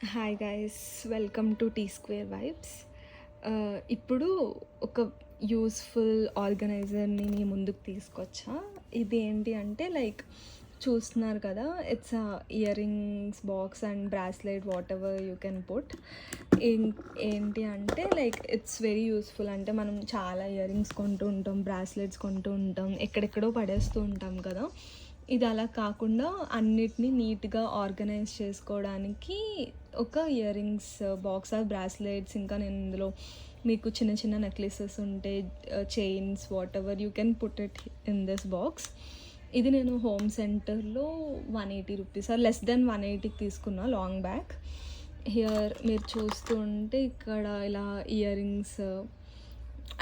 Hi guys welcome to T square vibes ఇప్పుడు ఒక useful ఆర్గనైజర్ని నేను ముందుకు తీసుకొచ్చా? ఇది ఏంటి అంటే లైక్ చూస్తున్నారు కదా it's earrings box and bracelet whatever you can put ఏంటి అంటే లైక్ ఇట్స్ వెరీ యూస్ఫుల్ అంటే మనం చాలా ఇయర్ రింగ్స్ కొంటూ ఉంటాం బ్రాస్లెట్స్ కొంటూ ఉంటాం ఎక్కడెక్కడో పడేస్తూ ఉంటాం కదా. ఇది అలా కాకుండా అన్నిటినీ నీట్గా ఆర్గనైజ్ చేసుకోవడానికి ఒక earrings box of bracelets ఇంకా నేను ఇందులో మీకు చిన్న చిన్న నెక్లెసెస్ ఉంటే chains whatever you can put it in this box. ఇది నేను హోమ్ సెంటర్లో one eighty rupees or less than one ఎయిటీకి తీసుకున్నా లాంగ్ బ్యాక్. హియర్ మీరు చూస్తూ ఉంటే ఇక్కడ ఇలా ఇయర్ రింగ్స్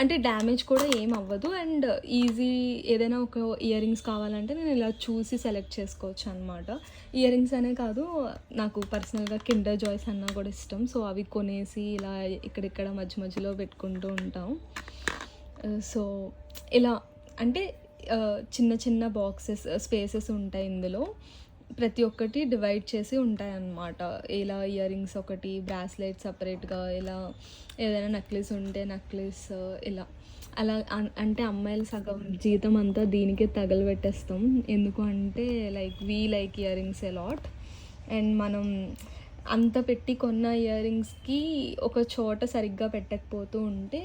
అంటే డ్యామేజ్ కూడా ఏం అవ్వదు. అండ్ ఈజీ ఏదైనా ఒక ఇయర్ రింగ్స్ కావాలంటే నేను ఇలా చూసి సెలెక్ట్ చేసుకోవచ్చు అనమాట ఇయర్ రింగ్స్ అనే కాదు నాకు పర్సనల్గా కిండర్ జాయ్స్ అన్నా కూడా ఇష్టం. సో అవి కొనేసి ఇలా ఇక్కడిక్కడ మధ్య మధ్యలో పెట్టుకుంటూ ఉంటాం. సో ఇలా అంటే uh, చిన్న చిన్న బాక్సెస్ స్పేసెస్ uh, ఉంటాయి ఇందులో. ప్రతి ఒక్కటి డివైడ్ చేసి ఉంటాయన్నమాట. ఇలా ఇయర్ రింగ్స్ ఒకటి బ్రాస్లెట్ సపరేట్గా ఇలా ఏదైనా నెక్లెస్ ఉంటే నెక్లెస్ ఇలా. అలా అంటే అమ్మాయిలు సగం జీతం అంతా దీనికే తగలబెట్టేస్తాం. ఎందుకు అంటే like we like earrings a lot and మనం అంత పెట్టి కొన్న ఇయర్ రింగ్స్కి ఒక చోట సరిగ్గా పెట్టకపోతూ ఉంటే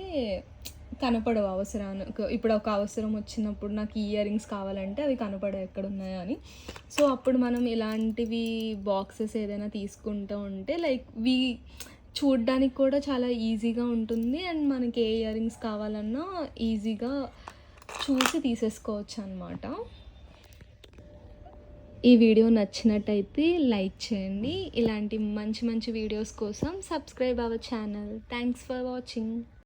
కనపడవు అవసరానికి. ఇప్పుడు ఒక అవసరం వచ్చినప్పుడు నాకు ఇయర్ రింగ్స్ కావాలంటే అవి కనపడవు ఎక్కడున్నాయో అని. సో అప్పుడు మనం ఇలాంటివి బాక్సెస్ ఏదైనా తీసుకుంటూ ఉంటే లైక్ వి చూడ్డానికి కూడా చాలా ఈజీగా ఉంటుంది. అండ్ మనకి ఏ ఇయర్ రింగ్స్ కావాలన్నా ఈజీగా చూసి తీసేసుకోవచ్చు అనమాట ఈ వీడియో నచ్చినట్టయితే లైక్ చేయండి. ఇలాంటి మంచి మంచి వీడియోస్ కోసం subscribe our channel. Thanks for watching